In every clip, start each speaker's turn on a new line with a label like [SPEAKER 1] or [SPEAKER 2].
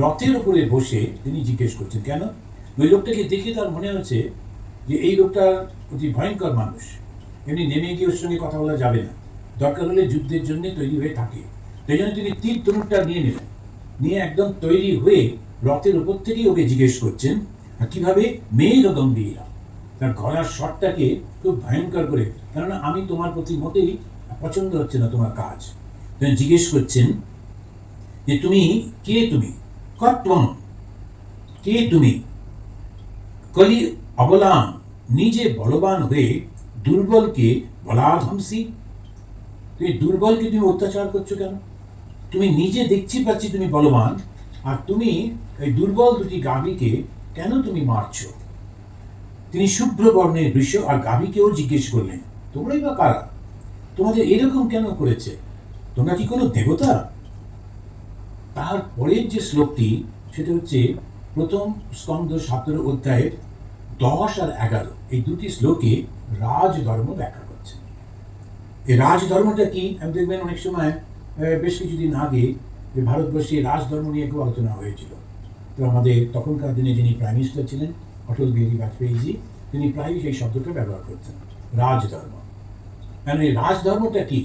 [SPEAKER 1] রথের উপরে বসে তিনি জিজ্ঞেস করছেন, কেন? ওই লোকটাকে দেখে তার মনে হচ্ছে যে এই লোকটা অতি ভয়ঙ্কর মানুষ। এমনি নেমে গিয়ে ওর সঙ্গে কথা বলা যাবে না। দরকার হলে যুদ্ধের জন্য তৈরি হয়ে থাকে। সেই জন্য তিনি তীর ধনুকটা নিয়ে নেবেন নিয়ে একদম তৈরি হয়ে রথের উপর থেকেই ওকে জিজ্ঞেস করছেন কীভাবে মেয়ের গম্ভীরা তার গলার শটটাকে খুব ভয়ঙ্কর করে, কেননা আমি তোমার প্রতি মোটেই পছন্দ হচ্ছে না তোমার কাজ। তিনি জিজ্ঞেস করছেন যে, তুমি কে তুমি? কত্বম কে তুমি? কলি অবলান নিজে বলবান হয়ে দুর্বলকে বলাধমসি। তুমি দুর্বলকে তুমি অত্যাচার করছ কেন? তুমি নিজে দেখছি পাচ্ছি তুমি বলবান, আর তুমি এই দুর্বল দুটি গাভীকে কেন তুমি মারছো? তিনি শুভ্র বর্ণের বৃষ আর গাভীকেও জিজ্ঞেস করলেন, তোমরাই বা কারা? তোমাদের এরকম কেন করেছে? তোমরা কি কোনো দেবতা? তার পরের যে শ্লোকটি, সেটা হচ্ছে প্রথম স্কন্ধ সতেরো অধ্যায়ের দশ আর এগারো। এই দুটি শ্লোকে রাজধর্ম ব্যাখ্যা করছে। এই রাজধর্মটা কি? আমি দেখবেন অনেক সময় বেশ কিছুদিন আগে যে ভারতবর্ষে রাজধর্ম নিয়ে একটু আলোচনা হয়েছিল। তো আমাদের তখনকার দিনে যিনি প্রাইম মিনিস্টার ছিলেন, অটল বিহারী বাজপেয়ীজি, তিনি প্রায়ই সেই শব্দটা ব্যবহার করতেন, রাজধর্ম। কেন এই রাজধর্মটা কি?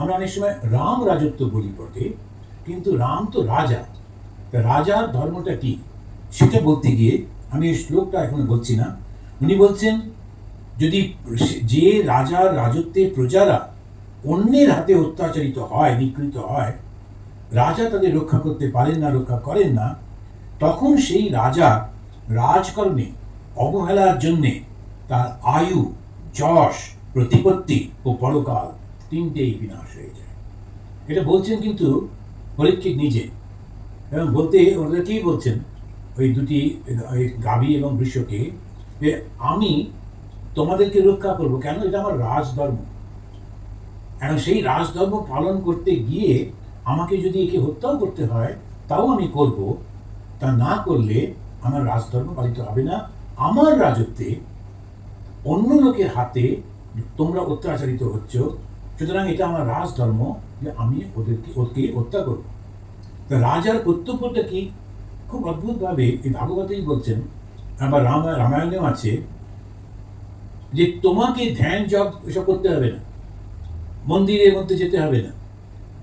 [SPEAKER 1] আমরা অনেক সময় রাম রাজত্ব বলি বটে কিন্তু রাম তো রাজা। তা রাজার ধর্মটা কি? সেটা বলতে গিয়ে আমি এই শ্লোকটা এখন বলছি না। উনি বলছেন, যদি যে রাজার রাজত্বে প্রজারা অন্যের হাতে অত্যাচারিত হয়, নিকৃত হয়, রাজা তাদের রক্ষা করতে পারেন না, রক্ষা করেন না, তখন সেই রাজা রাজকর্মে অবহেলার জন্যে তার আয়ু, যশ, প্রতিপত্তি ও পরকাল তিনটেই বিনাশ হয়ে যায়। এটা বলছেন কিন্তু পরীক্ষিত নিজে। এবং বলতে ওরা কি বলছেন? ওই দুটি গাভী এবং বৃষকে, যে আমি তোমাদেরকে রক্ষা করব। কেন? এটা আমার রাজধর্ম। এখন সেই রাজধর্ম পালন করতে গিয়ে আমাকে যদি একে হত্যাও করতে হয়, তাও আমি করব। তা না করলে আমার রাজধর্ম পালিত হবে না। আমার রাজত্বে অন্য লোকের হাতে তোমরা অত্যাচারিত হচ্ছ। সুতরাং এটা আমার রাজধর্ম যে আমি ওদেরকে ওকে হত্যা করব। তা রাজার কর্তব্যটা কি? খুব অদ্ভুতভাবে এই ভাগবতেই বলছেন, আবার রাম রামায়ণেও আছে যে তোমাকে ধ্যান, জপ এসব করতে হবে না। মন্দিরের মধ্যে যেতে হবে না।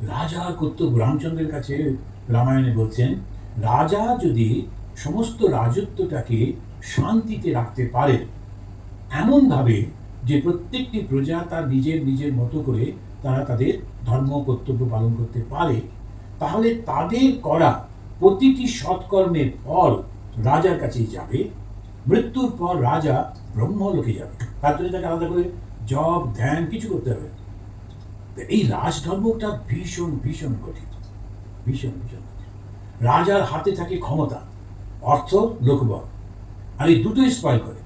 [SPEAKER 1] রাজার কর্তব্য, রামচন্দ্রের কাছে রামায়ণে বলছেন, রাজা যদি সমস্ত রাজত্বটাকে শান্তিতে রাখতে পারে, এমনভাবে যে প্রত্যেকটি প্রজা তার নিজের নিজের মতো করে তারা তাদের ধর্ম, কর্তব্য পালন করতে পারে। তাহলে তাদের করা প্রতিটি সৎকর্মের ফল রাজার কাছেই যাবে। মৃত্যুর পর রাজা ব্রহ্মলোকে যাবে। তার জন্য তাকে আলাদা করে জব ধ্যান কিছু করতে হবে। এই রাজধর্মটা ভীষণ ভীষণ কঠিন। ভীষণ ভীষণ রাজার হাতে থাকে ক্ষমতা, অর্থ, লোকবল। আর এই দুটোই স্পয় করে।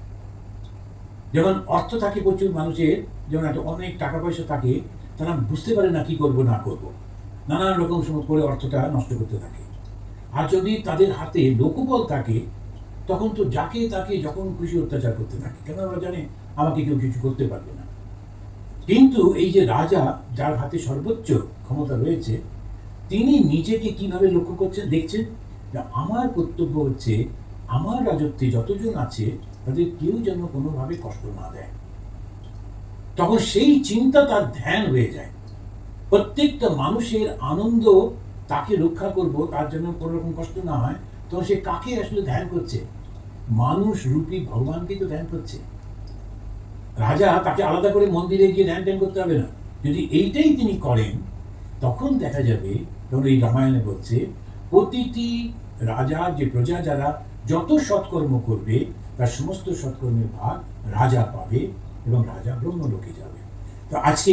[SPEAKER 1] যেমন অর্থ থাকে প্রচুর মানুষের যেমন একটা অনেক টাকা পয়সা থাকে, তারা বুঝতে পারে না কি করব, না করব। নানান রকম সময় করে অর্থটা নষ্ট করতে থাকে। আর যদি তাদের হাতে লোকবল থাকে, তখন তো যাকে তাকে যখন খুশি অত্যাচার করতে থাকে। কেন ওরা জানে আমাকে কেউ কিছু করতে পারবে না। কিন্তু এই যে রাজা, যার হাতে সর্বোচ্চ ক্ষমতা রয়েছে, তিনি নিজেকে কীভাবে লক্ষ্য করছেন, দেখছেন? আমার কর্তব্য হচ্ছে, আমার রাজত্বে যতজন আছে তাদের কেউ যেন কোনোভাবে কষ্ট না দেয়। তখন সেই চিন্তা তার ধ্যান হয়ে যায়। প্রত্যেকটা মানুষের আনন্দ তাকে রক্ষা করব, তার জন্য কোনো রকম কষ্ট না হয়, তখন সে কাকে আসলে ধ্যান করছে? মানুষ রূপী ভগবানকেই তো ধ্যান করছে। রাজা তাকে আলাদা করে মন্দিরে গিয়ে ধ্যান ট্যান করতে হবে না। যদি এইটাই তিনি করেন, তখন দেখা যাবে, তখন এই রামায়ণে বলছে, প্রতিটি রাজা যে প্রজা যারা যত সৎকর্ম করবে, তার সমস্ত সৎকর্মের ভাগ রাজা পাবে এবং রাজা ব্রহ্মলোকে যাবে। তো আজকে